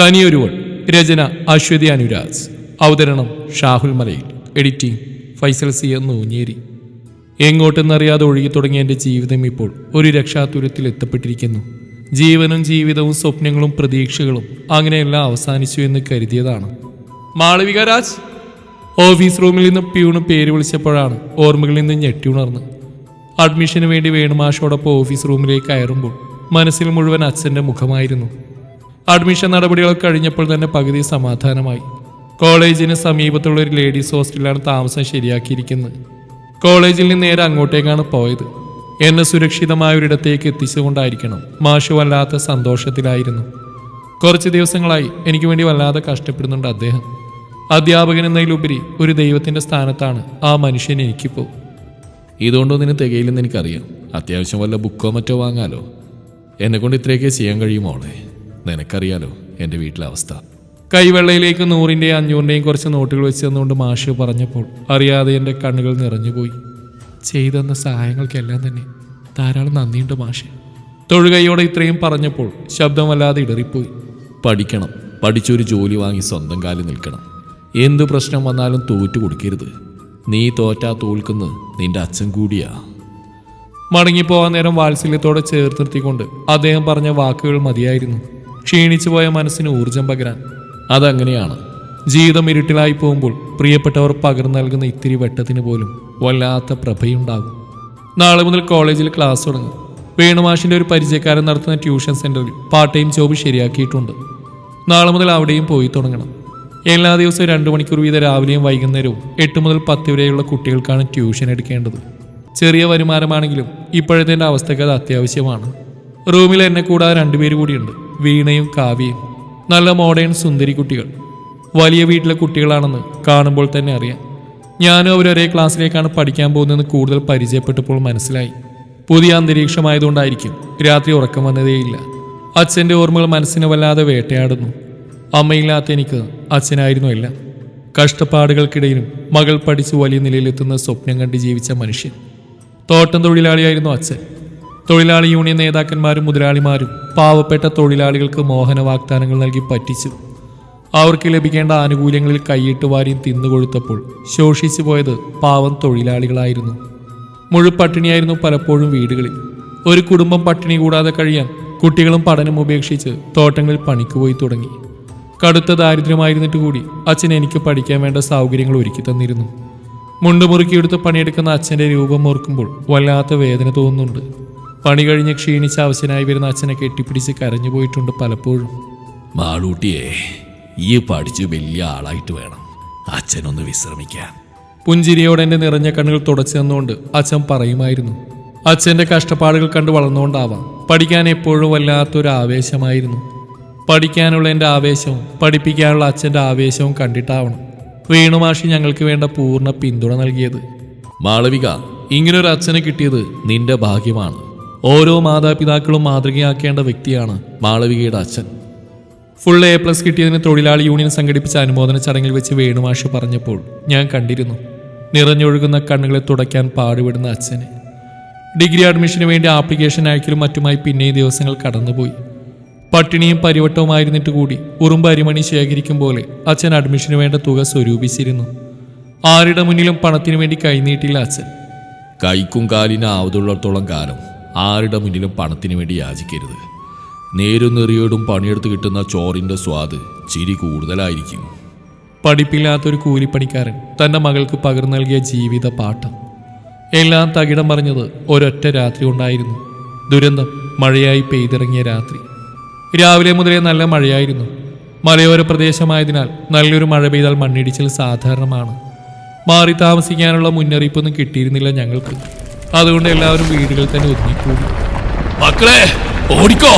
തനിയൊരുവൾ. രചന അശ്വതി അനുരാജ്. അവതരണം Shahul Malayil. Editing Faisal C എന്ന് ഊഞ്ഞേരി എങ്ങോട്ടെന്നറിയാതെ ഒഴുകി തുടങ്ങിയ എന്റെ ജീവിതം ഇപ്പോൾ ഒരു രക്ഷാതുരത്തിൽ എത്തപ്പെട്ടിരിക്കുന്നു. ജീവനും ജീവിതവും സ്വപ്നങ്ങളും പ്രതീക്ഷകളും അങ്ങനെയെല്ലാം അവസാനിച്ചു എന്ന് കരുതിയതാണ്. മാളവിക രാജ്. ഓഫീസ് റൂമിൽ നിന്ന് പ്യൂണ് പേര് വിളിച്ചപ്പോഴാണ് ഓർമ്മകളിൽ നിന്ന് ഞെട്ടിയുണർന്ന് അഡ്മിഷന് വേണ്ടി വേണുമാഷോടൊപ്പം ഓഫീസ് റൂമിലേക്ക് കയറുമ്പോൾ മനസ്സിൽ മുഴുവൻ അച്ഛന്റെ മുഖമായിരുന്നു. അഡ്മിഷൻ നടപടികൾ കഴിഞ്ഞപ്പോൾ തന്നെ പകുതി സമാധാനമായി. കോളേജിന് സമീപത്തുള്ള ഒരു ലേഡീസ് ഹോസ്റ്റലിലാണ് താമസം ശരിയാക്കിയിരിക്കുന്നത്. കോളേജിൽ നിന്ന് നേരെ അങ്ങോട്ടേക്കാണ് പോയത്. എന്നെ സുരക്ഷിതമായ ഒരിടത്തേക്ക് എത്തിച്ചുകൊണ്ടായിരിക്കണം. മാഷു വല്ലാത്ത സന്തോഷത്തിലായിരുന്നു. കുറച്ച് ദിവസങ്ങളായി എനിക്ക് വേണ്ടി വല്ലാതെ കഷ്ടപ്പെടുന്നുണ്ട് അദ്ദേഹം. അധ്യാപകൻ എന്നതിലുപരി ഒരു ദൈവത്തിന്റെ സ്ഥാനത്താണ് ആ മനുഷ്യൻ എനിക്കിപ്പോൾ ഇതുകൊണ്ടൊന്നിനും തികയില്ലെന്ന് എനിക്കറിയാം. അത്യാവശ്യം വല്ല ബുക്കോ മറ്റോ വാങ്ങാലോ. എന്നെക്കൊണ്ട് ഇത്രയൊക്കെ ചെയ്യാൻ കഴിയുമോളെ നിനക്കറിയാലോ എന്റെ വീട്ടിലെ അവസ്ഥ. കൈവെള്ളയിലേക്ക് നൂറിന്റെയും അഞ്ഞൂറിന്റെയും കുറച്ച് നോട്ടുകൾ വെച്ച് തന്നുകൊണ്ട് മാഷ് പറഞ്ഞപ്പോൾ അറിയാതെ എന്റെ കണ്ണുകൾ നിറഞ്ഞുപോയി. ചെയ്തെന്ന സഹായങ്ങൾക്കെല്ലാം തന്നെ ധാരാളം നന്ദിയുണ്ട് മാഷ്. തൊഴുകൈയോടെ ഇത്രയും പറഞ്ഞപ്പോൾ ശബ്ദം വല്ലാതെ ഇടറിപ്പോയി. പഠിക്കണം. പഠിച്ചൊരു ജോലി വാങ്ങി സ്വന്തം കാലിൽ നിൽക്കണം. എന്ത് പ്രശ്നം വന്നാലും തോറ്റു കൊടുക്കരുത്. നീ തോറ്റാ തോൽക്കുന്ന നിന്റെ അച്ഛൻ കൂടിയാ. മടങ്ങിപ്പോവാൻ നേരം വാത്സല്യത്തോടെ ചേർത്ത് നിർത്തിക്കൊണ്ട് അദ്ദേഹം പറഞ്ഞ വാക്കുകൾ മതിയായിരുന്നു. ക്ഷീണിച്ചു പോയ മനസ്സിന് ഊർജം പകരാൻ അതങ്ങനെയാണ്. ജീവിതം ഇരുട്ടിലായി പോകുമ്പോൾ പ്രിയപ്പെട്ടവർ പകർന്നു നൽകുന്ന ഇത്തിരി വെട്ടത്തിന് പോലും വല്ലാത്ത പ്രഭയുണ്ടാകും. നാളെ മുതൽ കോളേജിൽ ക്ലാസ് തുടങ്ങും. വേണുമാഷിന്റെ ഒരു പരിചയക്കാരൻ നടത്തുന്ന ട്യൂഷൻ സെന്ററിൽ പാർട്ട് ടൈം ജോബ് ശരിയാക്കിയിട്ടുണ്ട്. നാളെ മുതൽ അവിടെയും പോയി തുടങ്ങണം. എല്ലാ ദിവസവും രണ്ട് മണിക്കൂർ വീതം രാവിലെയും വൈകുന്നേരവും എട്ട് മുതൽ പത്ത് വരെയുള്ള കുട്ടികൾക്കാണ് ട്യൂഷൻ എടുക്കേണ്ടത്. ചെറിയ വരുമാനമാണെങ്കിലും ഇപ്പോഴത്തെ അവസ്ഥയ്ക്ക് അത് അത്യാവശ്യമാണ്. റൂമിൽ എന്നെ കൂടാതെ രണ്ടുപേര് കൂടിയുണ്ട്. വീണയും കാവ്യയും. നല്ല മോഡേൺ സുന്ദരി കുട്ടികൾ. വലിയ വീട്ടിലെ കുട്ടികളാണെന്ന് കാണുമ്പോൾ തന്നെ അറിയാം. ഞാനും അവരൊരേ ക്ലാസ്സിലേക്കാണ് പഠിക്കാൻ പോകുന്നതെന്ന് കൂടുതൽ പരിചയപ്പെട്ടപ്പോൾ മനസ്സിലായി. പുതിയ അന്തരീക്ഷമായതുകൊണ്ടായിരിക്കും രാത്രി ഉറക്കം വന്നതേയില്ല. അച്ഛന്റെ ഓർമ്മകൾ മനസ്സിനെ വല്ലാതെ വേട്ടയാടുന്നു. അമ്മയില്ലാത്ത എനിക്ക് അച്ഛനായിരുന്നു എല്ലാം. കഷ്ടപ്പാടുകൾക്കിടയിലും മകൾ പഠിച്ച് വലിയ നിലയിലെത്തുന്ന സ്വപ്നം കണ്ട് ജീവിച്ച മനുഷ്യൻ. തോട്ടം തൊഴിലാളിയായിരുന്നു അച്ഛൻ. തൊഴിലാളി യൂണിയൻ നേതാക്കന്മാരും മുതലാളിമാരും പാവപ്പെട്ട തൊഴിലാളികൾക്ക് മോഹന വാഗ്ദാനങ്ങൾ നൽകി പറ്റിച്ചു. അവർക്ക് ലഭിക്കേണ്ട ആനുകൂല്യങ്ങളിൽ കൈയിട്ട് വാരിയും തിന്നുകൊഴുത്തപ്പോൾ ശോഷിച്ചു പോയത് പാവം തൊഴിലാളികളായിരുന്നു. മുഴുപട്ടിണിയായിരുന്നു പലപ്പോഴും വീടുകളിൽ. ഒരു കുടുംബം പട്ടിണി കൂടാതെ കഴിയാൻ കുട്ടികളും പഠനം ഉപേക്ഷിച്ച് തോട്ടങ്ങളിൽ പണിക്ക് പോയി തുടങ്ങി. കടുത്ത ദാരിദ്ര്യമായിരുന്നിട്ട് കൂടി അച്ഛൻ എനിക്ക് പഠിക്കാൻ വേണ്ട സൗകര്യങ്ങൾ ഒരുക്കി തന്നിരുന്നു. മുണ്ടുമുറുക്കിയെടുത്ത് പണിയെടുക്കുന്ന അച്ഛന്റെ രൂപം ഓർക്കുമ്പോൾ വല്ലാത്ത വേദന തോന്നുന്നുണ്ട്. പണി കഴിഞ്ഞ് ക്ഷീണിച്ച അവശനായി വരുന്ന അച്ഛനെ കെട്ടിപ്പിടിച്ച് കരഞ്ഞു പോയിട്ടുണ്ട് പലപ്പോഴും. മാളൂട്ടിയെ ഈ പഠിച്ച് വലിയ ആളായിട്ട് വേണം. അച്ഛനൊന്ന് വിശ്രമിക്കാൻ. പുഞ്ചിരിയോടെ എന്റെ നിറഞ്ഞ കണ്ണുകൾ തുടച്ചു തന്നുകൊണ്ട് അച്ഛൻ പറയുമായിരുന്നു. അച്ഛന്റെ കഷ്ടപ്പാടുകൾ കണ്ട് വളർന്നുകൊണ്ടാവാം. പഠിക്കാൻ എപ്പോഴും വല്ലാത്തൊരു ആവേശമായിരുന്നു. പഠിക്കാനുള്ള എന്റെ ആവേശവും പഠിപ്പിക്കാനുള്ള അച്ഛന്റെ ആവേശവും കണ്ടിട്ടാവണം. വേണുമാഷി ഞങ്ങൾക്ക് വേണ്ട പൂർണ പിന്തുണ നൽകിയത്. മാളവിക ഇങ്ങനൊരു അച്ഛനെ കിട്ടിയത് നിന്റെ ഭാഗ്യമാണ്. ഓരോ മാതാപിതാക്കളും മാതൃകയാക്കേണ്ട വ്യക്തിയാണ് മാളവികയുടെ അച്ഛൻ. ഫുൾ എ പ്ലസ് കിട്ടിയതിന് തൊഴിലാളി യൂണിയൻ സംഘടിപ്പിച്ച അനുമോദന ചടങ്ങിൽ വെച്ച് വേണുമാഷ് പറഞ്ഞപ്പോൾ ഞാൻ കണ്ടിരുന്നു. നിറഞ്ഞൊഴുകുന്ന കണ്ണുകളെ തുടയ്ക്കാൻ പാടുപെടുന്ന അച്ഛനെ. ഡിഗ്രി അഡ്മിഷന് വേണ്ടി ആപ്ലിക്കേഷൻ അയക്കലും മറ്റുമായി പിന്നെയും ദിവസങ്ങൾ കടന്നുപോയി. പട്ടിണിയും പരിവട്ടവുമായിരുന്നിട്ട് കൂടി ഉറുമ്പ് അരിമണി ശേഖരിക്കും പോലെ അച്ഛൻ അഡ്മിഷന് വേണ്ട തുക സ്വരൂപിച്ചിരുന്നു. ആരുടെ മുന്നിലും പണത്തിനു വേണ്ടി കൈനീട്ടില്ല അച്ഛൻ. കൈക്കും കാലിന് ആവതുള്ളിടത്തോളം കാലം ആരുടെ മുന്നിലും പണത്തിന് വേണ്ടി യാചിക്കരുത്. നേരും നെറിയോടും പണിയെടുത്ത് കിട്ടുന്ന ചോറിന്റെ സ്വാദ് ചിരി കൂടുതലായിരിക്കും. പഠിപ്പില്ലാത്തൊരു കൂലിപ്പണിക്കാരൻ തന്റെ മകൾക്ക് പകർന്നു നൽകിയ ജീവിത പാഠം. എല്ലാം തകിടം പറഞ്ഞത് ഒരൊറ്റ രാത്രി ഉണ്ടായിരുന്നു ദുരന്തം മഴയായി പെയ്തിറങ്ങിയ രാത്രി. രാവിലെ മുതലേ നല്ല മഴയായിരുന്നു. മലയോര പ്രദേശമായതിനാൽ നല്ലൊരു മഴ പെയ്താൽ മണ്ണിടിച്ചിൽ സാധാരണമാണ്. മാറി താമസിക്കാനുള്ള മുന്നറിയിപ്പൊന്നും കിട്ടിയിരുന്നില്ല ഞങ്ങൾക്ക്. അതുകൊണ്ട് എല്ലാവരും വീടുകളിൽ തന്നെ ഒതുങ്ങിക്കൂടി. മക്കളെ ഓടിക്കോ.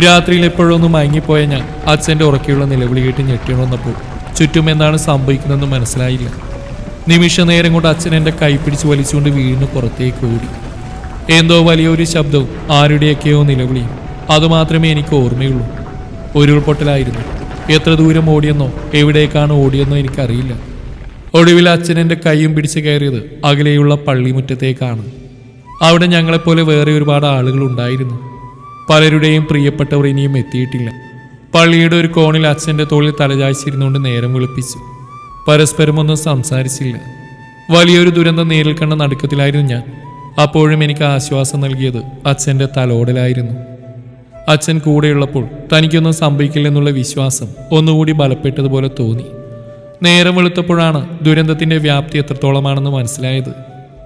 രാത്രിയിൽ എപ്പോഴൊന്നും മയങ്ങിപ്പോയ ഞാൻ. അച്ഛന്റെ ഉറക്കെയുള്ള നിലവിളി കേട്ട് ഞെട്ടിയുണർന്നപ്പോൾ ചുറ്റും എന്താണ് സംഭവിക്കുന്നതെന്ന് മനസ്സിലായില്ല. നിമിഷ നേരം കൊണ്ട് അച്ഛൻ എന്റെ കൈ പിടിച്ച് വലിച്ചുകൊണ്ട് വീടിന് പുറത്തേക്ക് ഓടി. എന്തോ വലിയൊരു ശബ്ദവും ആരുടെയൊക്കെയോ നിലവിളിയും. അതുമാത്രമേ എനിക്ക് ഓർമ്മയുള്ളൂ. ഉരുൾപൊട്ടലായിരുന്നു. എത്ര ദൂരം ഓടിയെന്നോ എവിടേക്കാണ് ഓടിയെന്നോ എനിക്കറിയില്ല. ഒടുവിൽ അച്ഛൻ എന്റെ കൈയും പിടിച്ച് കയറിയത് അകലെയുള്ള പള്ളിമുറ്റത്തേക്കാണ്. അവിടെ ഞങ്ങളെപ്പോലെ വേറെ ഒരുപാട് ആളുകൾ ഉണ്ടായിരുന്നു. പലരുടെയും പ്രിയപ്പെട്ടവർ ഇനിയും എത്തിയിട്ടില്ല. പള്ളിയുടെ ഒരു കോണിൽ അച്ഛന്റെ തോളിൽ തലചായ്ച്ചിരുന്നുകൊണ്ട് നേരം വിളിപ്പിച്ചു. പരസ്പരം ഒന്നും സംസാരിച്ചില്ല. വലിയൊരു ദുരന്തം നേരിൽ കണ്ട നടുക്കത്തിലായിരുന്നു ഞാൻ. അപ്പോഴും എനിക്ക് ആശ്വാസം നൽകിയത് അച്ഛന്റെ തലോടലായിരുന്നു. അച്ഛൻ കൂടെയുള്ളപ്പോൾ തനിക്കൊന്നും സംഭവിക്കില്ലെന്നുള്ള വിശ്വാസം ഒന്നുകൂടി ബലപ്പെട്ടതുപോലെ തോന്നി. നേരം വെളുത്തപ്പോഴാണ് ദുരന്തത്തിന്റെ വ്യാപ്തി എത്രത്തോളമാണെന്ന് മനസ്സിലായത്.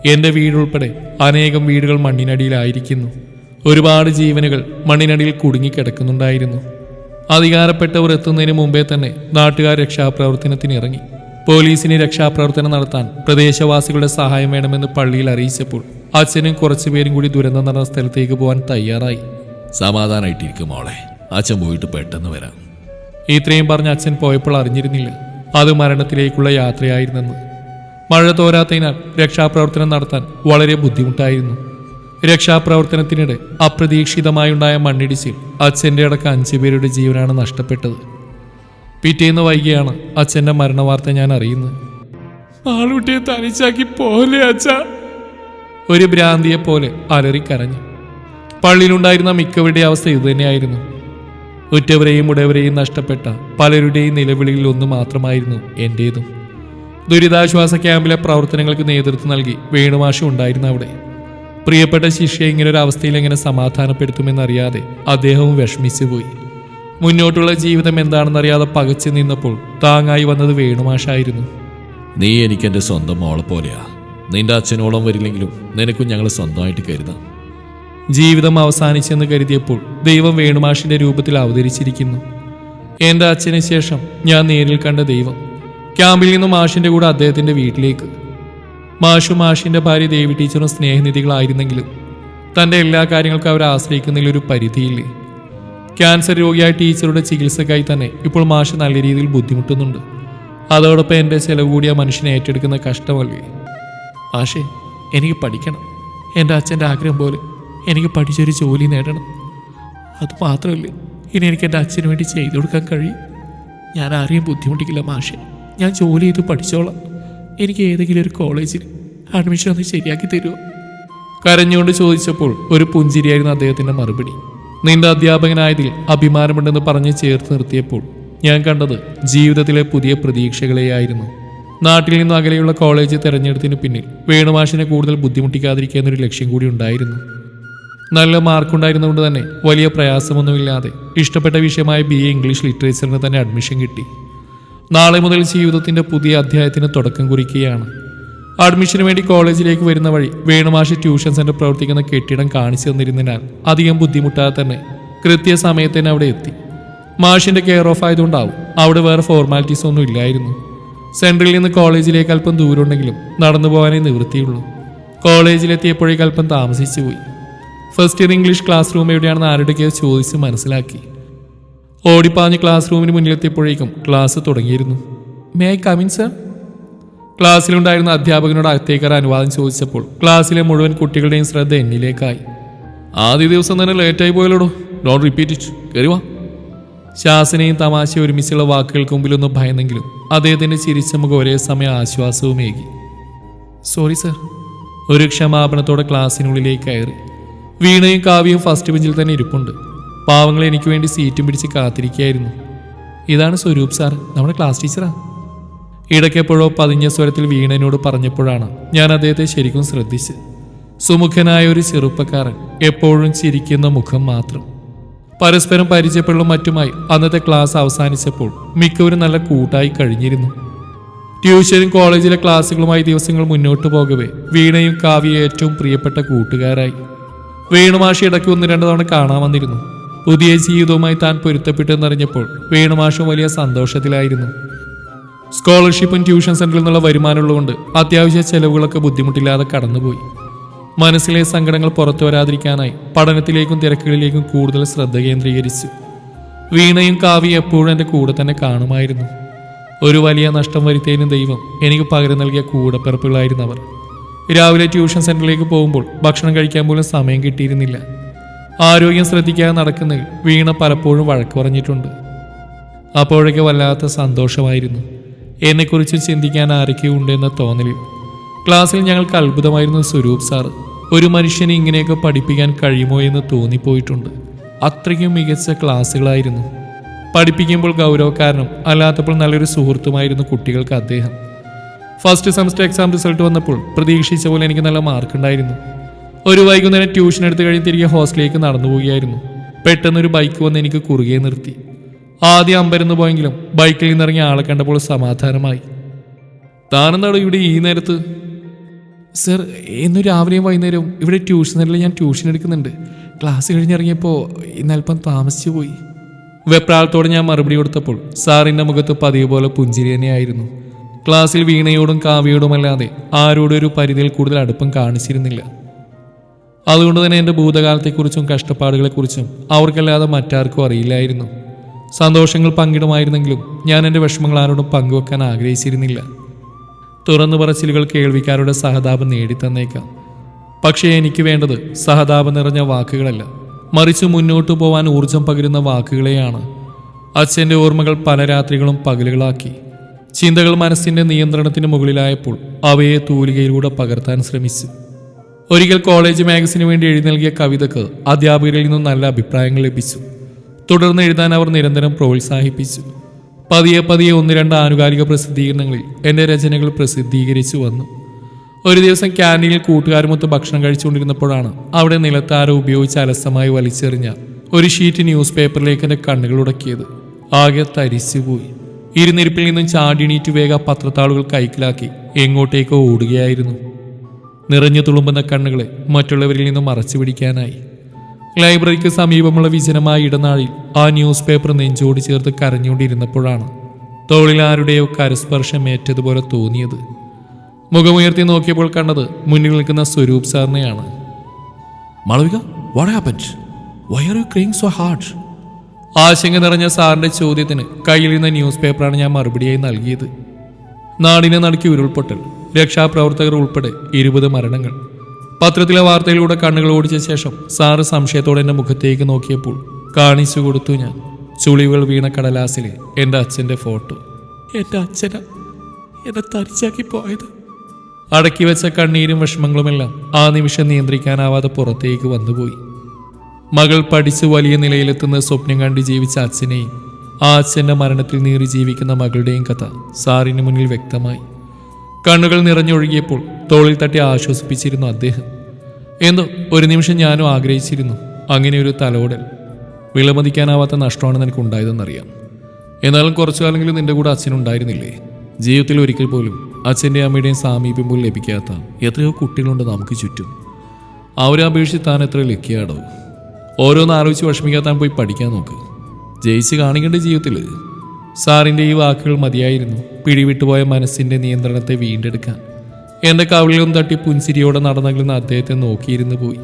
എന്റെ വീടുൾപ്പെടെ അനേകം വീടുകൾ മണ്ണിനടിയിലായിരിക്കുന്നു. ഒരുപാട് ജീവനുകൾ മണ്ണിനടിയിൽ കുടുങ്ങിക്കിടക്കുന്നുണ്ടായിരുന്നു. അധികാരപ്പെട്ടവർ എത്തുന്നതിന് മുമ്പേ തന്നെ നാട്ടുകാർ രക്ഷാപ്രവർത്തനത്തിന് ഇറങ്ങി. പോലീസിന് രക്ഷാപ്രവർത്തനം നടത്താൻ പ്രദേശവാസികളുടെ സഹായം വേണമെന്ന് പള്ളിയിൽ അറിയിച്ചപ്പോൾ അച്ഛനും കുറച്ചുപേരും കൂടി ദുരന്തം നടന്ന സ്ഥലത്തേക്ക് പോകാൻ തയ്യാറായി. സമാധാനമായിട്ടിരിക്കും മോളെ. അച്ഛൻ പോയിട്ട് പെട്ടെന്ന് വരാം. ഇത്രയും പറഞ്ഞ് അച്ഛൻ പോയപ്പോൾ അറിഞ്ഞിരുന്നില്ല. അത് മരണത്തിലേക്കുള്ള യാത്രയായിരുന്നെന്ന്. മഴ തോരാത്തതിനാൽ രക്ഷാപ്രവർത്തനം നടത്താൻ വളരെ ബുദ്ധിമുട്ടായിരുന്നു. രക്ഷാപ്രവർത്തനത്തിനിടെ അപ്രതീക്ഷിതമായുണ്ടായ മണ്ണിടിച്ചിൽ അച്ഛന്റെ അടക്കം അഞ്ചു പേരുടെ ജീവനാണ് നഷ്ടപ്പെട്ടത്. പിറ്റേന്ന് വൈകിയാണ് അച്ഛന്റെ മരണവാർത്ത ഞാൻ അറിയുന്നത്. ആളുട്ടിയെ തനിച്ചാക്കി പോലെ അച്ഛ? ഒരു ഭ്രാന്തിയെപ്പോലെ അലറിക്കരഞ്ഞു. പള്ളിയിലുണ്ടായിരുന്ന മിക്കവരുടെ അവസ്ഥ ഇതുതന്നെയായിരുന്നു. ഉറ്റവരെയും ഉടയവരെയും നഷ്ടപ്പെട്ട പലരുടെയും നിലവിളിയിൽ ഒന്ന് മാത്രമായിരുന്നു എന്റേതും ദുരിതാശ്വാസ ക്യാമ്പിലെ പ്രവർത്തനങ്ങൾക്ക് നേതൃത്വം നൽകി വേണുമാഷും ഉണ്ടായിരുന്നു അവിടെ. പ്രിയപ്പെട്ട ശിഷ്യയെ ഇങ്ങനെ ഒരു അവസ്ഥയിൽ എങ്ങനെ സമാധാനപ്പെടുത്തുമെന്നറിയാതെ അദ്ദേഹവും വിഷമിച്ചു പോയി. മുന്നോട്ടുള്ള ജീവിതം എന്താണെന്നറിയാതെ പകച്ചു നിന്നപ്പോൾ താങ്ങായി വന്നത് വേണുമാഷായിരുന്നു. നീ എനിക്ക് എന്റെ സ്വന്തം മോളെ പോലെയാ. നിന്റെ അച്ഛനോളം വരില്ലെങ്കിലും നിനക്കും ഞങ്ങൾ സ്വന്തമായിട്ട് കരുതാം. ജീവിതം അവസാനിച്ചെന്ന് കരുതിയപ്പോൾ ദൈവം വേണുമാഷിന്റെ രൂപത്തിൽ അവതരിച്ചിരിക്കുന്നു. എന്റെ അച്ഛന് ശേഷം ഞാൻ നേരിൽ കണ്ട ദൈവം ക്യാമ്പിൽ നിന്നും മാഷിന്റെ കൂടെ അദ്ദേഹത്തിന്റെ വീട്ടിലേക്ക്. മാഷു മാഷിന്റെ ഭാര്യ ദേവി ടീച്ചറും സ്നേഹനിധികളായിരുന്നെങ്കിലും തന്റെ എല്ലാ കാര്യങ്ങൾക്കും അവരെ ആശ്രയിക്കുന്നതിൽ ഒരു പരിധിയില്ലേ? ക്യാൻസർ രോഗിയായ ടീച്ചറുടെ ചികിത്സക്കായി തന്നെ ഇപ്പോൾ മാഷ് നല്ല രീതിയിൽ ബുദ്ധിമുട്ടുന്നുണ്ട്. അതോടൊപ്പം എന്റെ ചെലവ് കൂടിയ മനുഷ്യനെ ഏറ്റെടുക്കുന്ന കഷ്ടമല്ലേ? മാഷേ എനിക്ക് പഠിക്കണം. എന്റെ അച്ഛന്റെ ആഗ്രഹം പോലെ. എനിക്ക് പഠിച്ചൊരു ജോലി നേടണം. അത് മാത്രമല്ല ഇനി എനിക്ക് എന്റെ അച്ഛന് വേണ്ടി ചെയ്തു കൊടുക്കാൻ കഴിയും. ഞാൻ ആരെയും ബുദ്ധിമുട്ടിക്കില്ല മാഷെ. ഞാൻ ജോലി ചെയ്ത് പഠിച്ചോളാം. എനിക്ക് ഏതെങ്കിലും ഒരു കോളേജിൽ അഡ്മിഷൻ ഒന്ന് ശരിയാക്കി തരുമോ കരഞ്ഞുകൊണ്ട് ചോദിച്ചപ്പോൾ ഒരു പുഞ്ചിരിയായിരുന്നു അദ്ദേഹത്തിന്റെ മറുപടി. നിന്റെ അധ്യാപകനായതിൽ അഭിമാനമുണ്ടെന്ന് പറഞ്ഞ് ചേർത്ത് നിർത്തിയപ്പോൾ ഞാൻ കണ്ടത് ജീവിതത്തിലെ പുതിയ പ്രതീക്ഷകളെയായിരുന്നു. നാട്ടിൽ നിന്ന് അകലെയുള്ള കോളേജ് തിരഞ്ഞെടുത്തിന് പിന്നിൽ വേണുമാഷിനെ കൂടുതൽ ബുദ്ധിമുട്ടിക്കാതിരിക്കുക എന്നൊരു ലക്ഷ്യം കൂടി ഉണ്ടായിരുന്നു. നല്ല മാർക്കുണ്ടായിരുന്നുകൊണ്ട് തന്നെ വലിയ പ്രയാസമൊന്നുമില്ലാതെ ഇഷ്ടപ്പെട്ട വിഷയമായ ബി എ ഇംഗ്ലീഷ് ലിറ്ററേച്ചറിന് തന്നെ അഡ്മിഷൻ കിട്ടി. നാളെ മുതൽ ജീവിതത്തിന്റെ പുതിയ അധ്യായത്തിന് തുടക്കം കുറിക്കുകയാണ്. അഡ്മിഷന് വേണ്ടി കോളേജിലേക്ക് വരുന്ന വഴി വേണുമാഷി ട്യൂഷൻ സെന്റർ പ്രവർത്തിക്കുന്ന കെട്ടിടം കാണിച്ചു തന്നിരുന്നതിനാൽ അധികം ബുദ്ധിമുട്ടാതെ തന്നെ കൃത്യസമയത്ത് തന്നെ അവിടെ എത്തി. മാഷിന്റെ കെയർ ഓഫ് ആയതുകൊണ്ടാവും അവിടെ വേറെ ഫോർമാലിറ്റീസ് ഒന്നും ഇല്ലായിരുന്നു. സെൻട്രലിൽ നിന്ന് കോളേജിലേക്ക് അല്പം ദൂരമുണ്ടെങ്കിലും നടന്നു പോകാനേ നിവൃത്തിയുള്ളൂ കോളേജിലെത്തിയപ്പോഴേക്ക് അല്പം താമസിച്ചു പോയി first year English class room എവിടെയാണെന്ന് ആരുടെയൊക്കെയോ ചോദിച്ച് മനസ്സിലാക്കി. ഓടിപ്പാഞ്ഞ് ക്ലാസ് റൂമിന് മുന്നിലെത്തിയപ്പോഴേക്കും ക്ലാസ് തുടങ്ങിയിരുന്നു. May I come in sir ക്ലാസ്സിലുണ്ടായിരുന്ന അധ്യാപകനോട് അകത്തേക്കറ അനുവാദം ചോദിച്ചപ്പോൾ ക്ലാസ്സിലെ മുഴുവൻ കുട്ടികളുടെയും ശ്രദ്ധ എന്നിലേക്കായി. ആദ്യ ദിവസം തന്നെ ലേറ്റായി പോയല്ലോടോ? ഡോണ്ട് റിപ്പീറ്റ് ഇറ്റ് കയറി വാ. ശാസനയും തമാശയും ഒരുമിച്ചുള്ള വാക്കുകൾക്ക് മുമ്പിലൊന്ന് ഭയന്നെങ്കിലും അദ്ദേഹത്തിന്റെ ചിരിച്ച മുഖം ഒരേ സമയം ആശ്വാസവുമേകി. സോറി സർ ഒരു ക്ഷമാപണത്തോടെ ക്ലാസ്സിനുള്ളിലേക്ക് കയറി. വീണയും കാവ്യയും ഫസ്റ്റ് ബെഞ്ചിൽ തന്നെ ഇരിപ്പുണ്ട്. പാവങ്ങൾ എനിക്ക് വേണ്ടി സീറ്റും പിടിച്ച് കാത്തിരിക്കുകയായിരുന്നു. ഇതാണ് സ്വരൂപ് സാർ നമ്മുടെ ക്ലാസ് ടീച്ചറാ ഇടയ്ക്കെപ്പോഴോ പതിഞ്ഞ സ്വരത്തിൽ വീണനോട് പറഞ്ഞപ്പോഴാണ് ഞാൻ അദ്ദേഹത്തെ ശരിക്കും ശ്രദ്ധിച്ച് സുമുഖനായ ഒരു ചെറുപ്പക്കാരൻ എപ്പോഴും ചിരിക്കുന്ന മുഖം മാത്രം. പരസ്പരം പരിചയപ്പെടലും മറ്റുമായി അന്നത്തെ ക്ലാസ് അവസാനിച്ചപ്പോൾ മിക്കവരും നല്ല കൂട്ടായി കഴിഞ്ഞിരുന്നു. ട്യൂഷനും കോളേജിലെ ക്ലാസ്സുകളുമായി ദിവസങ്ങൾ മുന്നോട്ട് പോകവേ വീണയും കാവ്യ ഏറ്റവും പ്രിയപ്പെട്ട കൂട്ടുകാരായി. വേണുമാഷി ഇടയ്ക്ക് ഒന്ന് രണ്ട് തവണ കാണാൻ വന്നിരുന്നു. പുതിയ ജീവിതവുമായി താൻ പൊരുത്തപ്പെട്ടെന്നറിഞ്ഞപ്പോൾ വേണുമാഷും വലിയ സന്തോഷത്തിലായിരുന്നു. സ്കോളർഷിപ്പും ട്യൂഷൻ സെന്ററിൽ നിന്നുള്ള വരുമാനമുള്ളതുകൊണ്ട് അത്യാവശ്യ ചെലവുകളൊക്കെ ബുദ്ധിമുട്ടില്ലാതെ കടന്നുപോയി. മനസ്സിലെ സങ്കടങ്ങൾ പുറത്തു വരാതിരിക്കാനായി പഠനത്തിലേക്കും തിരക്കുകളിലേക്കും കൂടുതൽ ശ്രദ്ധ കേന്ദ്രീകരിച്ചു. വീണയും കാവ്യ എപ്പോഴും എന്റെ കൂടെ തന്നെ കാണുമായിരുന്നു. ഒരു വലിയ നഷ്ടം വരുത്തിയതിനും ദൈവം എനിക്ക് പകരം നൽകിയ കൂടപ്പിറപ്പുകളായിരുന്നു അവർ. രാവിലെ ട്യൂഷൻ സെന്ററിലേക്ക് പോകുമ്പോൾ ഭക്ഷണം കഴിക്കാൻ പോലും സമയം കിട്ടിയിരുന്നില്ല. ആരോഗ്യം ശ്രദ്ധിക്കാതെ നടക്കുന്നതിൽ വീണ പലപ്പോഴും വഴക്ക് പറഞ്ഞിട്ടുണ്ട്. അപ്പോഴൊക്കെ വല്ലാത്ത സന്തോഷമായിരുന്നു. എന്നെക്കുറിച്ച് ചിന്തിക്കാൻ ആരൊക്കെയോ ഉണ്ടെന്ന തോന്നലിൽ ക്ലാസ്സിൽ ഞങ്ങൾക്ക് അത്ഭുതമായിരുന്നു സ്വരൂപ് സാർ. ഒരു മനുഷ്യനെ ഇങ്ങനെയൊക്കെ പഠിപ്പിക്കാൻ കഴിയുമോ എന്ന് തോന്നിപ്പോയിട്ടുണ്ട്. അത്രയ്ക്കും മികച്ച ക്ലാസ്സുകളായിരുന്നു. പഠിപ്പിക്കുമ്പോൾ ഗൗരവക്കാരനും അല്ലാത്തപ്പോൾ നല്ലൊരു സുഹൃത്തുമായിരുന്നു കുട്ടികൾക്ക് അദ്ദേഹം. ഫസ്റ്റ് സെമസ്റ്റർ എക്സാം റിസൾട്ട് വന്നപ്പോൾ പ്രതീക്ഷിച്ച പോലെ എനിക്ക് നല്ല മാർക്ക് ഉണ്ടായിരുന്നു. ഒരു വൈകുന്നേരം ട്യൂഷൻ എടുത്ത് കഴിഞ്ഞ് തിരികെ ഹോസ്റ്റലിലേക്ക് നടന്നു പോവുകയായിരുന്നു. പെട്ടെന്ന് ഒരു ബൈക്ക് വന്ന് എനിക്ക് കുറുകെ നിർത്തി. ആദ്യം അമ്പരന്ന് പോയെങ്കിലും ബൈക്കിൽ നിന്നിറങ്ങിയ ആളെ കണ്ടപ്പോൾ സമാധാനമായി. താനെന്താണോ ഇവിടെ ഈ നേരത്ത്? സർ ഇന്ന് രാവിലെയും വൈകുന്നേരവും ഇവിടെ ട്യൂഷൻ സെന്ററിൽ ഞാൻ ട്യൂഷൻ എടുക്കുന്നുണ്ട്. ക്ലാസ് കഴിഞ്ഞിറങ്ങിയപ്പോൾ ഇന്ന് അല്പം താമസിച്ചു പോയി. വെപ്രാളത്തോടെ ഞാൻ മറുപടി കൊടുത്തപ്പോൾ സാറിന്റെ മുഖത്ത് പതിവ് പോലെ പുഞ്ചിരി തന്നെയായിരുന്നു. ക്ലാസ്സിൽ വീണയോടും കാവ്യയോടുമല്ലാതെ ആരോടും ഒരു പരിധിയിൽ കൂടുതൽ അടുപ്പം കാണിച്ചിരുന്നില്ല. അതുകൊണ്ട് തന്നെ എന്റെ ഭൂതകാലത്തെക്കുറിച്ചും കഷ്ടപ്പാടുകളെക്കുറിച്ചും അവർക്കല്ലാതെ മറ്റാർക്കും അറിയില്ലായിരുന്നു. സന്തോഷങ്ങൾ പങ്കിടുമായിരുന്നെങ്കിലും ഞാൻ എന്റെ വിഷമങ്ങൾ ആരോടും പങ്കുവെക്കാൻ ആഗ്രഹിച്ചിരുന്നില്ല. തുറന്നു പറച്ചിലുകൾ കേൾവിക്കാരുടെ സഹതാപം നേടിത്തന്നേക്കാം. പക്ഷേ എനിക്ക് വേണ്ടത് സഹതാപം നിറഞ്ഞ വാക്കുകളല്ല. മറിച്ച് മുന്നോട്ട് പോവാൻ ഊർജം പകരുന്ന വാക്കുകളെയാണ് അച്ഛന്റെ ഓർമ്മകൾ പല രാത്രികളും പകലുകളാക്കി. ചിന്തകൾ മനസ്സിന്റെ നിയന്ത്രണത്തിന് മുകളിലായപ്പോൾ അവയെ തൂലികയിലൂടെ പകർത്താൻ ശ്രമിച്ചു. ഒരിക്കൽ കോളേജ് മാഗസിന് വേണ്ടി എഴുതി നൽകിയ കവിതക്ക് അധ്യാപകരിൽ നിന്നും നല്ല അഭിപ്രായങ്ങൾ ലഭിച്ചു. തുടർന്ന് എഴുതാൻ അവർ നിരന്തരം പ്രോത്സാഹിപ്പിച്ചു. പതിയെ പതിയെ ഒന്ന് രണ്ട് ആനുകാലിക പ്രസിദ്ധീകരണങ്ങളിൽ എന്റെ രചനകൾ പ്രസിദ്ധീകരിച്ചു വന്നു. ഒരു ദിവസം ക്യാന്റീനിൽ കൂട്ടുകാരുമൊത്ത് ഭക്ഷണം കഴിച്ചുകൊണ്ടിരുന്നപ്പോഴാണ് അവിടെ നിലത്താരം ഉപയോഗിച്ച് അലസമായി വലിച്ചെറിഞ്ഞ ഒരു ഷീറ്റ് ന്യൂസ് പേപ്പറിലേക്ക് എന്റെ കണ്ണുകൾ ഉടക്കിയത്. ആകെ തരിച്ചുപോയി. ഇരുന്നിരിപ്പിൽ നിന്നും ചാടിണീറ്റ് വേഗ പത്രത്താളുകൾ കൈക്കലാക്കി എങ്ങോട്ടേക്കോ ഓടുകയായിരുന്നു. നിറഞ്ഞു തുളുമ്പുന്ന കണ്ണുകളെ മറ്റുള്ളവരിൽ നിന്നും മറച്ചു പിടിക്കാനായി. ലൈബ്രറിക്ക് സമീപമുള്ള വിജനമായ ഇടനാഴിൽ ആ ന്യൂസ് പേപ്പർ നെഞ്ചോട് ചേർത്ത് കരഞ്ഞുകൊണ്ടിരുന്നപ്പോഴാണ് തോളിൽ ആരുടെയോ കരസ്പർശം ഏറ്റതുപോലെ തോന്നിയത്. മുഖമുയർത്തി നോക്കിയപ്പോൾ കണ്ടത് മുന്നിൽ നിൽക്കുന്ന Swaroop സാറിനെയാണ്. Malavika what happened why are you crying so hard ആശങ്ക നിറഞ്ഞ സാറിന്റെ ചോദ്യത്തിന് കയ്യിലിരുന്ന ന്യൂസ് പേപ്പറാണ് ഞാൻ മറുപടിയായി നൽകിയത്. നാടിനെ നടുക്കി ഉരുൾപൊട്ടൽ രക്ഷാപ്രവർത്തകർ ഉൾപ്പെടെ ഇരുപത് മരണങ്ങൾ. പത്രത്തിലെ വാർത്തയിലൂടെ കണ്ണുകൾ ഓടിച്ച ശേഷം സാറ് സംശയത്തോടെ എന്റെ മുഖത്തേക്ക് നോക്കിയപ്പോൾ കാണിച്ചു കൊടുത്തു ഞാൻ. ചുളിവുകൾ വീണ കടലാസിലെ എന്റെ അച്ഛന്റെ ഫോട്ടോ. എന്റെ അച്ഛനാ എന്നെ തരിച്ചാക്കി പോയത്. അടക്കി വെച്ച കണ്ണീരും വിഷമങ്ങളുമെല്ലാം ആ നിമിഷം നിയന്ത്രിക്കാനാവാതെ പുറത്തേക്ക് വന്നുപോയി. മകൾ പഠിച്ച് വലിയ നിലയിലെത്തുന്ന സ്വപ്നം കണ്ട് ജീവിച്ച അച്ഛനെയും ആ അച്ഛന്റെ മരണത്തിൽ നീറി ജീവിക്കുന്ന മകളുടെയും കഥ സാറിന് മുന്നിൽ വ്യക്തമായി. കണ്ണുകൾ നിറഞ്ഞൊഴുകിയപ്പോൾ തോളിൽ തട്ടി ആശ്വസിപ്പിച്ചിരുന്നു അദ്ദേഹം. എന്തോ ഒരു നിമിഷം ഞാനും ആഗ്രഹിച്ചിരുന്നു. അങ്ങനെ ഒരു തലോടൽ. വിലമതിക്കാനാവാത്ത നഷ്ടമാണ് നിനക്ക് ഉണ്ടായതെന്നറിയാം. എന്നാലും കുറച്ചു കാലമെങ്കിലും നിന്റെ കൂടെ അച്ഛനുണ്ടായിരുന്നില്ലേ ജീവിതത്തിൽ ഒരിക്കൽ പോലും അച്ഛന്റെ അമ്മയുടെയും സാമീപ്യം പോലും ലഭിക്കാത്ത എത്രയോ കുട്ടികളുണ്ട് നമുക്ക് ചുറ്റും. അവരെ അപേക്ഷിച്ച് താൻ എത്ര ലക്കിയാടോ? ഓരോന്ന് ആലോചിച്ച് വിഷമിക്കാത്താൻ പോയി പഠിക്കാൻ നോക്ക്. ജയിച്ച് കാണിക്കേണ്ട ജീവിതത്തിൽ സാറിന്റെ ഈ വാക്കുകൾ മതിയായിരുന്നു. പിടിവിട്ടുപോയ മനസ്സിന്റെ നിയന്ത്രണത്തെ വീണ്ടെടുക്കാൻ. എന്റെ കവിളിലും തട്ടി പുൻസിരിയോടെ നടന്നകലുന്ന അദ്ദേഹത്തെ നോക്കിയിരുന്നു പോയി.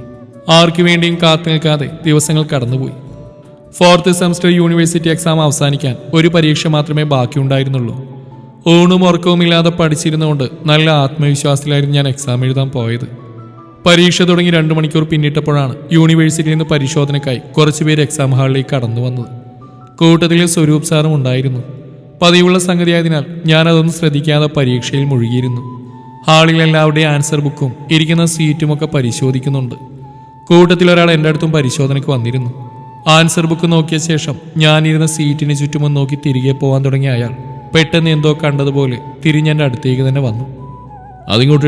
ആർക്കു വേണ്ടിയും കാത്തു നിൽക്കാതെ ദിവസങ്ങൾ കടന്നുപോയി. ഫോർത്ത് സെമസ്റ്റർ യൂണിവേഴ്സിറ്റി എക്സാം അവസാനിക്കാൻ ഒരു പരീക്ഷ മാത്രമേ ബാക്കിയുണ്ടായിരുന്നുള്ളൂ. ഊണും ഉറക്കവുമില്ലാതെ പഠിച്ചിരുന്നുകൊണ്ട് നല്ല ആത്മവിശ്വാസത്തിലായിരുന്നു ഞാൻ എക്സാം എഴുതാൻ പോയത്. പരീക്ഷ തുടങ്ങി രണ്ടു മണിക്കൂർ പിന്നിട്ടപ്പോഴാണ് യൂണിവേഴ്സിറ്റിയിൽ നിന്ന് പരിശോധനയ്ക്കായി കുറച്ചുപേർ എക്സാം ഹാളിലേക്ക് കടന്നു വന്നത്. കൂട്ടത്തിൽ സ്വരൂപ് സാറും ഉണ്ടായിരുന്നു. പതിവുള്ള സംഗതിയായതിനാൽ ഞാൻ അതൊന്നും ശ്രദ്ധിക്കാതെ പരീക്ഷയിൽ മുഴുകിയിരുന്നു. ഹാളിൽ എല്ലാവരുടെയും ആൻസർ ബുക്കും ഇരിക്കുന്ന സീറ്റുമൊക്കെ പരിശോധിക്കുന്നുണ്ട്. കൂട്ടത്തിൽ ഒരാൾ എന്റെ അടുത്തും പരിശോധനയ്ക്ക് വന്നിരുന്നു. ആൻസർ ബുക്ക് നോക്കിയ ശേഷം ഞാനിരുന്ന സീറ്റിന് ചുറ്റുമൊന്ന് നോക്കി തിരികെ പോകാൻ തുടങ്ങിയ അയാൾ പെട്ടെന്ന് എന്തോ കണ്ടതുപോലെ തിരിഞ്ഞെന്റെ അടുത്തേക്ക് തന്നെ വന്നു. അതിങ്ങോട്ട്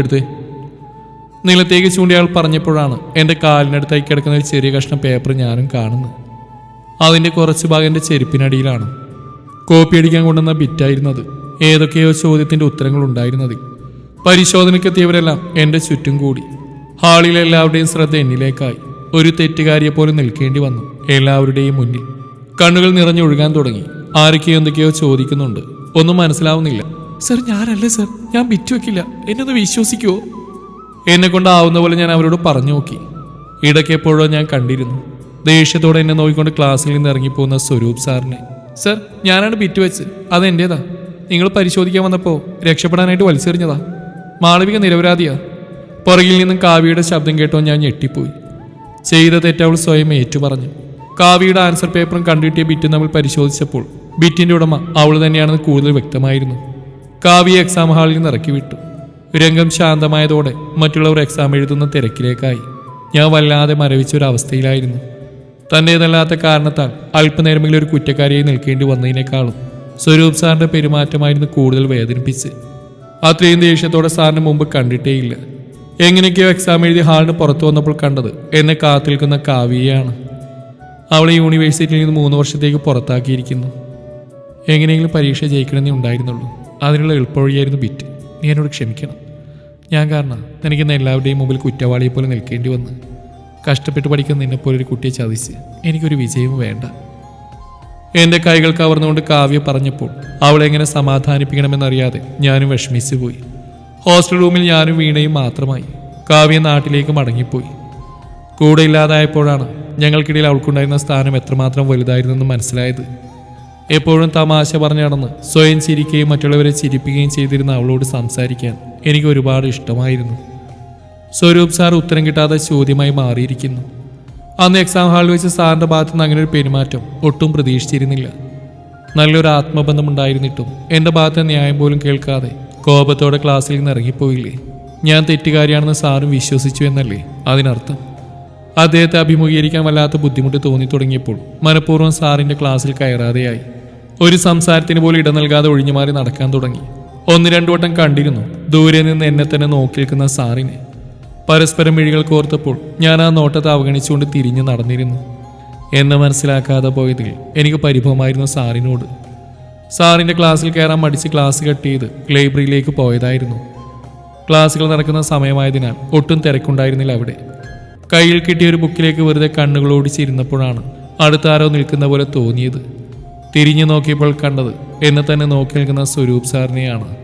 നിലത്തേക്ക് ചൂണ്ടി അയാൾ പറഞ്ഞപ്പോഴാണ് എന്റെ കാലിനടുത്തായി കിടക്കുന്ന ഒരു ചെറിയ കഷ്ണം പേപ്പർ ഞാനും കാണുന്നത്. അതിന്റെ കുറച്ച് ഭാഗം എന്റെ ചെരുപ്പിനടിയിലാണ്. കോപ്പി അടിക്കാൻ കൊണ്ടുവന്ന ബിറ്റായിരുന്നത് ഏതൊക്കെയോ ചോദ്യത്തിന്റെ ഉത്തരങ്ങൾ ഉണ്ടായിരുന്നത്. പരിശോധനയ്ക്കെത്തിയവരെല്ലാം എന്റെ ചുറ്റും കൂടി. ഹാളിലെ എല്ലാവരുടെയും ശ്രദ്ധ എന്നിലേക്കായി. ഒരു തെറ്റുകാരിയെ പോലെ നിൽക്കേണ്ടി വന്നു എല്ലാവരുടെയും മുന്നിൽ. കണ്ണുകൾ നിറഞ്ഞൊഴുകാൻ തുടങ്ങി. ആരൊക്കെയോ എന്തൊക്കെയോ ചോദിക്കുന്നുണ്ട്. ഒന്നും മനസ്സിലാവുന്നില്ല. സർ ഞാനല്ലേ സർ. ഞാൻ ബിറ്റ് വെക്കില്ല. എന്നെ വിശ്വസിക്കുമോ എന്നെ കൊണ്ടാവുന്ന പോലെ ഞാൻ അവരോട് പറഞ്ഞു നോക്കി. ഇടയ്ക്ക് എപ്പോഴോ ഞാൻ കണ്ടിരുന്നു. ദേഷ്യത്തോടെ എന്നെ നോക്കിക്കൊണ്ട് ക്ലാസ്സിൽ നിന്ന് ഇറങ്ങിപ്പോകുന്ന സ്വരൂപ് സാറിനെ. സർ ഞാനാണ് ബിറ്റ് വെച്ച്. അത് നിങ്ങൾ പരിശോധിക്കാൻ വന്നപ്പോൾ രക്ഷപ്പെടാനായിട്ട് വലിച്ചെറിഞ്ഞതാ. മാളവിക നിരപരാധിയാ. പുറകിൽ നിന്നും കാവ്യയുടെ ശബ്ദം കേട്ടോ ഞാൻ ഞെട്ടിപ്പോയി. ചെയ്ത തെറ്റവൾ സ്വയം ഏറ്റുപറഞ്ഞു. കാവ്യയുടെ ആൻസർ പേപ്പറും കണ്ടിട്ടിയ ബിറ്റ് നമ്മൾ പരിശോധിച്ചപ്പോൾ ബിറ്റിന്റെ ഉടമ അവൾ തന്നെയാണെന്ന് കൂടുതൽ വ്യക്തമായിരുന്നു. കാവ്യ എക്സാം ഹാളിൽ നിന്ന് ഇറക്കി വിട്ടു രംഗം ശാന്തമായതോടെ മറ്റുള്ളവർ എക്സാം എഴുതുന്ന തിരക്കിലേക്കായി. ഞാൻ വല്ലാതെ മരവിച്ച ഒരു അവസ്ഥയിലായിരുന്നു തന്റേതല്ലാത്ത കാരണത്താൽ അല്പനേരമെങ്കിലും ഒരു കുറ്റക്കാരിയായി നിൽക്കേണ്ടി വന്നതിനേക്കാളും സ്വരൂപ് സാറിന്റെ പെരുമാറ്റമായിരുന്നു കൂടുതൽ വേദനിപ്പിച്ച്. അത്രയും ദേഷ്യത്തോടെ സാറിന് മുമ്പ് കണ്ടിട്ടേയില്ല. എങ്ങനെയൊക്കെയോ എക്സാം എഴുതി ഹാളിന് പുറത്തു വന്നപ്പോൾ കണ്ടത് എന്നെ കാത്തിൽക്കുന്ന കാവ്യയാണ്. അവളെ യൂണിവേഴ്സിറ്റിയിൽ നിന്ന് മൂന്ന് വർഷത്തേക്ക് പുറത്താക്കിയിരിക്കുന്നു. എങ്ങനെയെങ്കിലും പരീക്ഷ ജയിക്കണമെന്നേ ഉണ്ടായിരുന്നുള്ളൂ. അതിനുള്ള എളുപ്പവഴിയായിരുന്നു ബിറ്റ്. നീ എന്നോട് ക്ഷമിക്കണം. ഞാൻ കാരണം എനിക്കിന്ന് എല്ലാവരുടെയും മുമ്പിൽ കുറ്റവാളിയെ പോലെ നിൽക്കേണ്ടി വന്ന് കഷ്ടപ്പെട്ട് പഠിക്കുന്ന നിന്നെപ്പോലെ ഒരു കുട്ടിയെ ചതിച്ച് എനിക്കൊരു വിജയവും വേണ്ട. എന്റെ കൈകൾ കവർന്നുകൊണ്ട് കാവ്യ പറഞ്ഞപ്പോൾ അവളെ എങ്ങനെ സമാധാനിപ്പിക്കണമെന്നറിയാതെ ഞാനും വിഷമിച്ചു പോയി ഹോസ്റ്റൽ റൂമിൽ ഞാനും വീണയും മാത്രമായി. കാവ്യ നാട്ടിലേക്ക് മടങ്ങിപ്പോയി. കൂടെ ഇല്ലാതായപ്പോഴാണ് ഞങ്ങൾക്കിടയിൽ അവൾക്കുണ്ടായിരുന്ന സ്ഥാനം എത്രമാത്രം വലുതായിരുന്നെന്ന് മനസ്സിലായത്. എപ്പോഴും തമാശ പറഞ്ഞു നടന്ന് സ്വയം ചിരിക്കുകയും മറ്റുള്ളവരെ ചിരിപ്പിക്കുകയും ചെയ്തിരുന്ന അവളോട് സംസാരിക്കാൻ എനിക്ക് ഒരുപാട് ഇഷ്ടമായിരുന്നു. സ്വരൂപ് സാർ ഉത്തരം കിട്ടാതെ ചോദ്യമായി മാറിയിരിക്കുന്നു. അന്ന് എക്സാം ഹാളിൽ വെച്ച് സാറിന്റെ ഭാഗത്തു നിന്ന് അങ്ങനെ ഒരു പെരുമാറ്റം ഒട്ടും പ്രതീക്ഷിച്ചിരുന്നില്ല. നല്ലൊരു ആത്മബന്ധം ഉണ്ടായിരുന്നിട്ടും എന്റെ ഭാഗത്തെ ന്യായം പോലും കേൾക്കാതെ കോപത്തോടെ ക്ലാസ്സിൽ നിന്ന് ഇറങ്ങിപ്പോയില്ലേ? ഞാൻ തെറ്റുകാരിയാണെന്ന് സാറും വിശ്വസിച്ചു എന്നല്ലേ അതിനർത്ഥം? അദ്ദേഹത്തെ അഭിമുഖീകരിക്കാൻ വല്ലാത്ത ബുദ്ധിമുട്ട് തോന്നി തുടങ്ങിയപ്പോൾ മനഃപൂർവം സാറിന്റെ ക്ലാസ്സിൽ കയറാതെയായി. ഒരു സംസാരത്തിന് പോലും ഇട നൽകാതെ ഒഴിഞ്ഞുമാറി നടക്കാൻ തുടങ്ങി. ഒന്ന് രണ്ടു വട്ടം കണ്ടിരുന്നു ദൂരെ നിന്ന് എന്നെ തന്നെ നോക്കി നിൽക്കുന്ന സാറിനെ. പരസ്പരം മിഴികൾ കോർത്തപ്പോൾ ഞാൻ ആ നോട്ടത്തെ അവഗണിച്ചുകൊണ്ട് തിരിഞ്ഞു നടന്നിരുന്നു. എന്നെ മനസ്സിലാക്കാതെ പോയതിൽ എനിക്ക് പരിഭവമായിരുന്നു സാറിനോട്. സാറിന്റെ ക്ലാസ്സിൽ കയറാൻ മടിച്ച് ക്ലാസ് കട്ട് ചെയ്ത് ലൈബ്രറിയിലേക്ക് പോയതായിരുന്നു. ക്ലാസ്സുകൾ നടക്കുന്ന സമയമായതിനാൽ ഒട്ടും തിരക്കുണ്ടായിരുന്നില്ല അവിടെ. കയ്യിൽ കിട്ടിയ ഒരു ബുക്കിലേക്ക് വെറുതെ കണ്ണുകളോടിച്ചിരുന്നപ്പോഴാണ് അടുത്ത ആരോ നിൽക്കുന്ന പോലെ തോന്നിയത്. തിരിഞ്ഞു നോക്കിയപ്പോൾ കണ്ടത് എന്നെ തന്നെ നോക്കി നിൽക്കുന്ന സ്വരൂപ് സാറിനെയാണ്.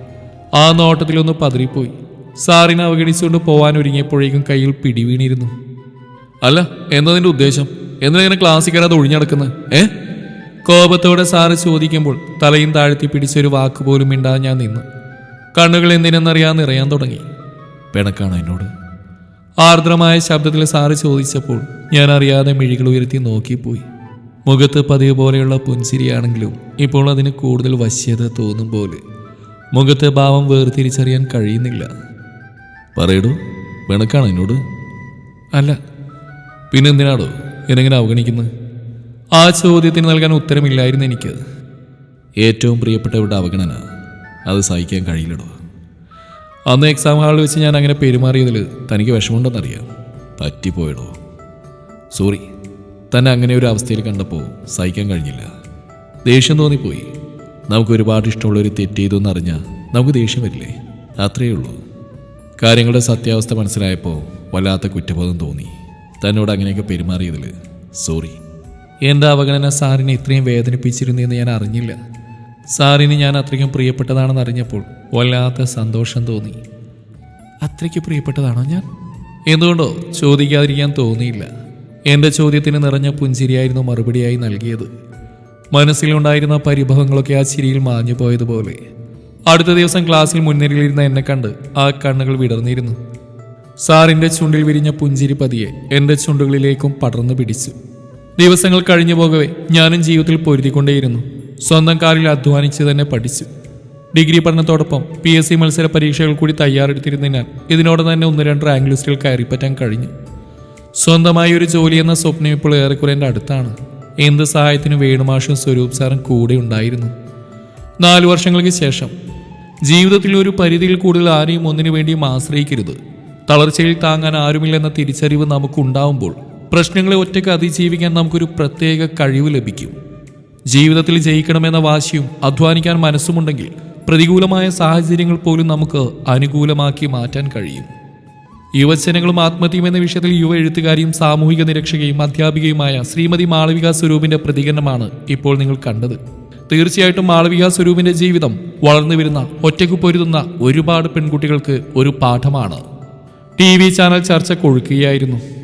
ആ നോട്ടത്തിലൊന്ന് പതറിപ്പോയി സാറിനെ അവഗണിച്ചുകൊണ്ട് പോവാൻ ഒരുങ്ങിയപ്പോഴേക്കും കയ്യിൽ പിടിവീണിരുന്നു അല്ല എന്താ നിന്റെ ഉദ്ദേശം? എന്തിനാ ക്ലാസ്സിൽ കയറാതെ ഒഴിഞ്ഞടക്കുന്നത് ഏ? കോപത്തോടെ സാറ് ചോദിക്കുമ്പോൾ തലയും താഴ്ത്തി പിടിച്ചൊരു വാക്കുപോലും മിണ്ടാതെ ഞാൻ നിന്നു. കണ്ണുകൾ എന്തിനെന്നറിയാൻ നിറയാൻ തുടങ്ങി. പിണക്കാണ് എന്നോട്? ആർദ്രമായ ശബ്ദത്തിൽ സാറ് ചോദിച്ചപ്പോൾ ഞാൻ അറിയാതെ മിഴികൾ ഉയർത്തി നോക്കിപ്പോയി. മുഖത്ത് പതിവ് പോലെയുള്ള പുൻസിരിയാണെങ്കിലും ഇപ്പോൾ അതിന് കൂടുതൽ വശ്യത തോന്നും പോലെ. മുഖത്തെ ഭാവം വേർതിരിച്ചറിയാൻ കഴിയുന്നില്ല. പറയടൂ പിണക്കാണ് എന്നോട്? അല്ല. പിന്നെന്തിനാടോ എന്നെങ്ങനെ അവഗണിക്കുന്നത് ആ ചോദ്യത്തിന് നൽകാൻ ഉത്തരമില്ലായിരുന്നു എനിക്ക്. ഏറ്റവും പ്രിയപ്പെട്ടവരുടെ അവഗണന. അത് സഹിക്കാൻ കഴിയില്ലടോ. അന്ന് എക്സാം ഹാളിൽ വെച്ച് ഞാൻ അങ്ങനെ പെരുമാറിയതിൽ തനിക്ക് വിഷമമുണ്ടെന്നറിയാം. പറ്റിപ്പോയടോ. സോറി തന്നെ അങ്ങനെ ഒരു അവസ്ഥയിൽ കണ്ടപ്പോൾ സഹിക്കാൻ കഴിഞ്ഞില്ല. ദേഷ്യം തോന്നിപ്പോയി. നമുക്ക് ഒരുപാട് ഇഷ്ടമുള്ള ഒരു തെറ്റ് ചെയ്തു എന്നറിഞ്ഞാൽ നമുക്ക് ദേഷ്യം വരില്ലേ? അത്രയേ ഉള്ളൂ. കാര്യങ്ങളുടെ സത്യാവസ്ഥ മനസ്സിലായപ്പോൾ വല്ലാത്ത കുറ്റബോധം തോന്നി. തന്നോട് അങ്ങനെയൊക്കെ പെരുമാറിയതിൽ സോറി എന്റെ അവഗണന സാറിനെ ഇത്രയും വേദനിപ്പിച്ചിരുന്നു എന്ന് ഞാൻ അറിഞ്ഞില്ല. സാറിന് ഞാൻ അത്രയ്ക്കും പ്രിയപ്പെട്ടതാണെന്ന് അറിഞ്ഞപ്പോൾ വല്ലാത്ത സന്തോഷം തോന്നി. അത്രയ്ക്ക് പ്രിയപ്പെട്ടതാണോ ഞാൻ? എന്തുകൊണ്ടോ ചോദിക്കാതിരിക്കാൻ തോന്നിയില്ല. എന്റെ ചോദ്യത്തിന് നിറഞ്ഞ പുഞ്ചിരിയായിരുന്നു മറുപടിയായി നൽകിയത്. മനസ്സിലുണ്ടായിരുന്ന പരിഭവങ്ങളൊക്കെ ആ ചിരിയിൽ മാഞ്ഞു പോയതുപോലെ. അടുത്ത ദിവസം ക്ലാസ്സിൽ മുൻനിരയിലിരുന്ന എന്നെ കണ്ട് ആ കണ്ണുകൾ വിടർന്നിരുന്നു. സാറിന്റെ ചുണ്ടിൽ വിരിഞ്ഞ പുഞ്ചിരി പതിയെ എന്റെ ചുണ്ടുകളിലേക്കും പടർന്നു പിടിച്ചു. ദിവസങ്ങൾ കഴിഞ്ഞു പോകവേ ഞാനും ജീവിതത്തിൽ പൊരുതിക്കൊണ്ടേയിരുന്നു. സ്വന്തം കാലിൽ അധ്വാനിച്ച് തന്നെ പഠിച്ചു. ഡിഗ്രി പഠനത്തോടൊപ്പം പി എസ് സി മത്സര പരീക്ഷകൾ കൂടി തയ്യാറെടുത്തിരുന്നതിനാൽ ഇതിനോട് തന്നെ ഒന്ന് രണ്ട് റാങ്ക് ലിസ്റ്റിൽ കയറിപ്പറ്റാൻ കഴിഞ്ഞു. സ്വന്തമായി ഒരു ജോലി എന്ന സ്വപ്നം ഇപ്പോൾ ഏറെക്കുറെ എന്റെ അടുത്താണ്. എന്ത് സഹായത്തിനും വേണുമാഷും സ്വരൂപ് സാറും കൂടെ ഉണ്ടായിരുന്നു. നാലു വർഷങ്ങൾക്ക് ശേഷം ജീവിതത്തിൽ ഒരു പരിധിയിൽ കൂടുതൽ ആരെയും ഒന്നിനു വേണ്ടിയും ആശ്രയിക്കരുത്. തളർച്ചയിൽ താങ്ങാൻ ആരുമില്ലെന്ന തിരിച്ചറിവ് നമുക്കുണ്ടാവുമ്പോൾ പ്രശ്നങ്ങളെ ഒറ്റയ്ക്ക് അതിജീവിക്കാൻ നമുക്കൊരു പ്രത്യേക കഴിവ് ലഭിക്കും. ജീവിതത്തിൽ ജയിക്കണമെന്ന വാശിയും അധ്വാനിക്കാൻ മനസ്സുമുണ്ടെങ്കിൽ പ്രതികൂലമായ സാഹചര്യങ്ങൾ പോലും നമുക്ക് അനുകൂലമാക്കി മാറ്റാൻ കഴിയും. യുവജനങ്ങളും ആത്മഹത്യയും എന്ന വിഷയത്തിൽ യുവ എഴുത്തുകാരിയും സാമൂഹിക നിരക്ഷകയും അധ്യാപികയുമായ ശ്രീമതി മാളവിക സ്വരൂപിന്റെ പ്രതികരണമാണ് ഇപ്പോൾ നിങ്ങൾ കണ്ടത്. തീർച്ചയായിട്ടും മാളവിക സ്വരൂപിന്റെ ജീവിതം വളർന്നു വരുന്ന ഒറ്റയ്ക്ക് പൊരുതുന്ന ഒരുപാട് പെൺകുട്ടികൾക്ക് ഒരു പാഠമാണ്. ടി വി ചാനൽ ചർച്ച കൊഴുക്കുകയായിരുന്നു.